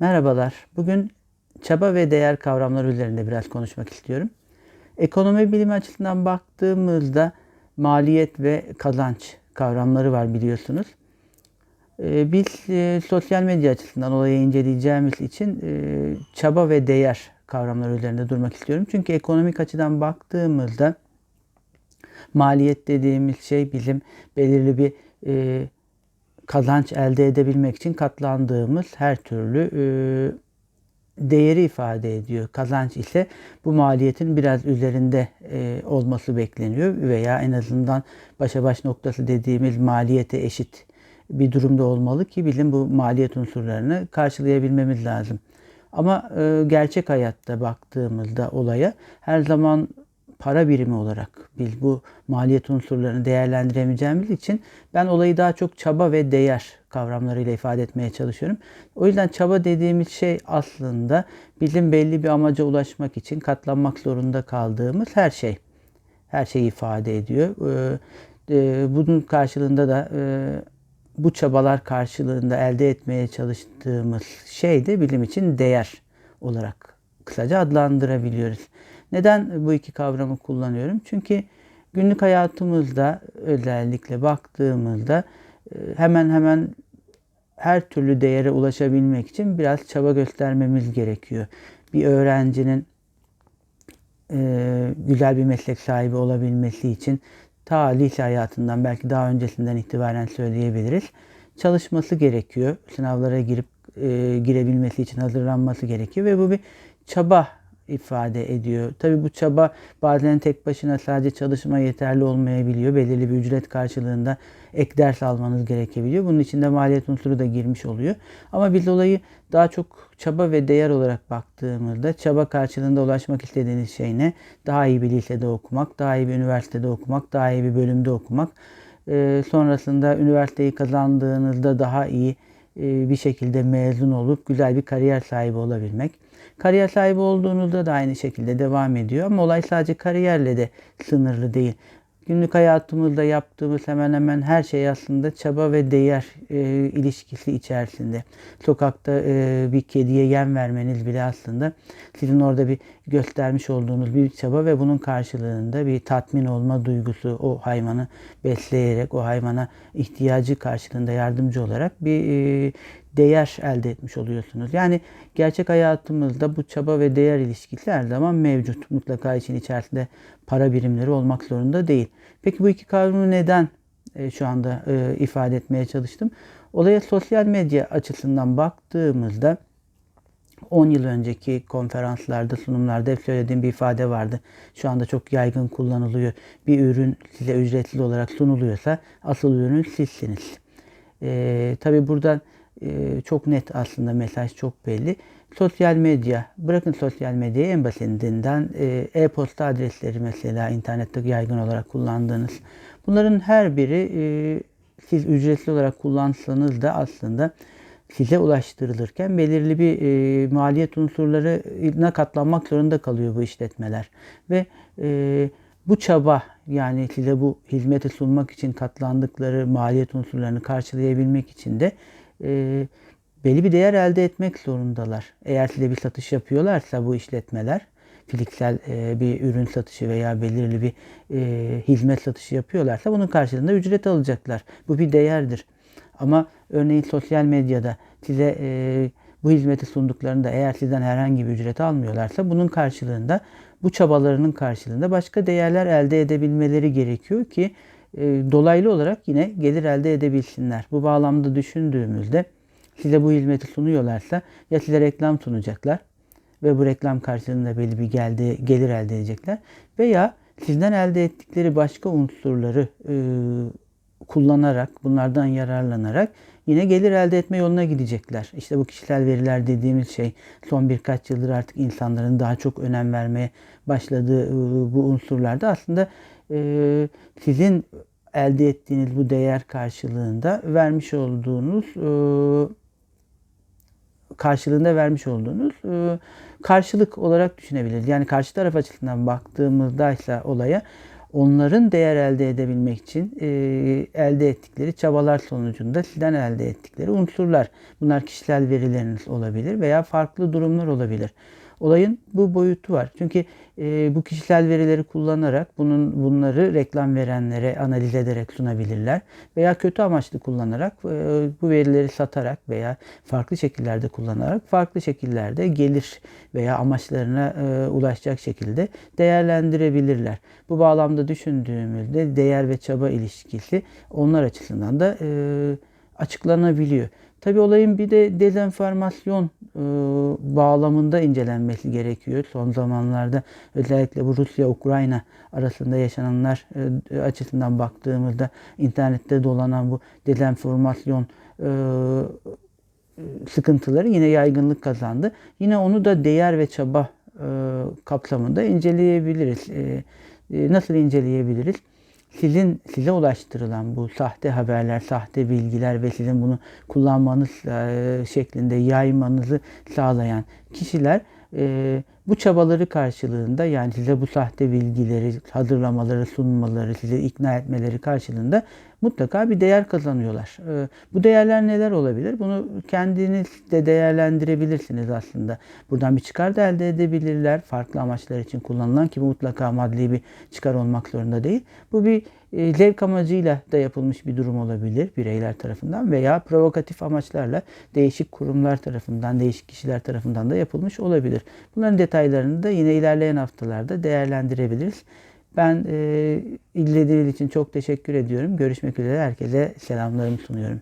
Merhabalar. Bugün çaba ve değer kavramları üzerinde biraz konuşmak istiyorum. Ekonomi bilimi açısından baktığımızda maliyet ve kazanç kavramları var biliyorsunuz. Ee, Biz e, sosyal medya açısından olayı inceleyeceğimiz için e, çaba ve değer kavramları üzerinde durmak istiyorum. Çünkü ekonomik açıdan baktığımızda maliyet dediğimiz şey bizim belirli bir e, kazanç elde edebilmek için katlandığımız her türlü e, değeri ifade ediyor. Kazanç ise bu maliyetin biraz üzerinde e, olması bekleniyor veya en azından başa baş noktası dediğimiz maliyete eşit bir durumda olmalı ki bizim bu maliyet unsurlarını karşılayabilmemiz lazım. Ama e, gerçek hayatta baktığımızda olaya her zaman para birimi olarak biz bu maliyet unsurlarını değerlendiremeyeceğimiz için ben olayı daha çok çaba ve değer kavramlarıyla ifade etmeye çalışıyorum. O yüzden çaba dediğimiz şey aslında bizim belli bir amaca ulaşmak için katlanmak zorunda kaldığımız her şey. Her şeyi ifade ediyor. Ee, e, bunun karşılığında da e, bu çabalar karşılığında elde etmeye çalıştığımız şey de bilim için değer olarak kısaca adlandırabiliyoruz. Neden bu iki kavramı kullanıyorum? Çünkü günlük hayatımızda özellikle baktığımızda e, hemen hemen her türlü değere ulaşabilmek için biraz çaba göstermemiz gerekiyor. Bir öğrencinin e, güzel bir meslek sahibi olabilmesi için ta lise hayatından belki daha öncesinden itibaren söyleyebiliriz. Çalışması gerekiyor. Sınavlara girip e, girebilmesi için hazırlanması gerekiyor ve bu bir çaba ifade ediyor. Tabii bu çaba bazen tek başına sadece çalışma yeterli olmayabiliyor. Belirli bir ücret karşılığında ek ders almanız gerekebiliyor. Bunun içinde maliyet unsuru da girmiş oluyor. Ama biz olayı daha çok çaba ve değer olarak baktığımızda çaba karşılığında ulaşmak istediğiniz şey ne? Daha iyi bir lisede okumak, daha iyi bir üniversitede okumak, daha iyi bir bölümde okumak. Ee, sonrasında üniversiteyi kazandığınızda daha iyi e, bir şekilde mezun olup güzel bir kariyer sahibi olabilmek. Kariyer sahibi olduğunuzda da aynı şekilde devam ediyor ama olay sadece kariyerle de sınırlı değil. Günlük hayatımızda yaptığımız hemen hemen her şey aslında çaba ve değer e, ilişkisi içerisinde. Sokakta e, bir kediye yem vermeniz bile aslında sizin orada bir göstermiş olduğunuz bir çaba ve bunun karşılığında bir tatmin olma duygusu o hayvanı besleyerek o hayvana ihtiyacı karşılığında yardımcı olarak bir e, değer elde etmiş oluyorsunuz. Yani gerçek hayatımızda bu çaba ve değer ilişkisi her zaman mevcut. Mutlaka için içerisinde para birimleri olmak zorunda değil. Peki bu iki kavramı neden e, şu anda e, ifade etmeye çalıştım? Olaya sosyal medya açısından baktığımızda 10 yıl önceki konferanslarda, sunumlarda hep söylediğim bir ifade vardı. Şu anda çok yaygın kullanılıyor. Bir ürün size ücretsiz olarak sunuluyorsa asıl ürün sizsiniz. Ee, tabii buradan e, çok net aslında mesaj çok belli. Sosyal medya, bırakın sosyal medyayı en basitinden e, e-posta adresleri mesela internette yaygın olarak kullandığınız. Bunların her biri e, siz ücretli olarak kullansanız da aslında size ulaştırılırken belirli bir e, maliyet unsurlarına katlanmak zorunda kalıyor bu işletmeler. Ve e, bu çaba yani size bu hizmeti sunmak için katlandıkları maliyet unsurlarını karşılayabilmek için de e, belli bir değer elde etmek zorundalar. Eğer size bir satış yapıyorlarsa bu işletmeler fiziksel e, bir ürün satışı veya belirli bir e, hizmet satışı yapıyorlarsa bunun karşılığında ücret alacaklar. Bu bir değerdir. Ama örneğin sosyal medyada size e, bu hizmeti sunduklarında eğer sizden herhangi bir ücret almıyorlarsa bunun karşılığında bu çabalarının karşılığında başka değerler elde edebilmeleri gerekiyor ki dolaylı olarak yine gelir elde edebilsinler. Bu bağlamda düşündüğümüzde size bu hizmeti sunuyorlarsa ya size reklam sunacaklar ve bu reklam karşılığında belli bir geldi, gelir elde edecekler veya sizden elde ettikleri başka unsurları e, kullanarak, bunlardan yararlanarak yine gelir elde etme yoluna gidecekler. İşte bu kişisel veriler dediğimiz şey son birkaç yıldır artık insanların daha çok önem vermeye başladığı bu unsurlarda aslında e, sizin elde ettiğiniz bu değer karşılığında vermiş olduğunuz e, karşılığında vermiş olduğunuz karşılık olarak düşünebiliriz. Yani karşı taraf açısından baktığımızda ise olaya onların değer elde edebilmek için e, elde ettikleri çabalar sonucunda sizden elde ettikleri unsurlar. Bunlar kişisel verileriniz olabilir veya farklı durumlar olabilir. Olayın bu boyutu var. Çünkü e, bu kişisel verileri kullanarak bunun bunları reklam verenlere analiz ederek sunabilirler veya kötü amaçlı kullanarak e, bu verileri satarak veya farklı şekillerde kullanarak farklı şekillerde gelir veya amaçlarına e, ulaşacak şekilde değerlendirebilirler. Bu bağlamda düşündüğümüzde değer ve çaba ilişkisi onlar açısından da e, açıklanabiliyor. Tabi olayın bir de dezenformasyon e, bağlamında incelenmesi gerekiyor. Son zamanlarda özellikle bu Rusya-Ukrayna arasında yaşananlar e, açısından baktığımızda internette dolanan bu dezenformasyon e, sıkıntıları yine yaygınlık kazandı. Yine onu da değer ve çaba e, kapsamında inceleyebiliriz. E, e, nasıl inceleyebiliriz? Sizin size ulaştırılan bu sahte haberler, sahte bilgiler ve sizin bunu kullanmanız e, şeklinde yaymanızı sağlayan kişiler e, bu çabaları karşılığında yani size bu sahte bilgileri hazırlamaları, sunmaları, size ikna etmeleri karşılığında mutlaka bir değer kazanıyorlar. E, bu değerler neler olabilir? Bunu kendiniz de değerlendirebilirsiniz aslında. Buradan bir çıkar da elde edebilirler. Farklı amaçlar için kullanılan ki bu mutlaka maddi bir çıkar olmak zorunda değil. Bu bir e, zevk amacıyla da yapılmış bir durum olabilir bireyler tarafından veya provokatif amaçlarla değişik kurumlar tarafından, değişik kişiler tarafından da yapılmış olabilir. Bunların detaylarını da yine ilerleyen haftalarda değerlendirebiliriz. Ben e, ilgilediğiniz için çok teşekkür ediyorum. Görüşmek üzere. Herkese selamlarımı sunuyorum.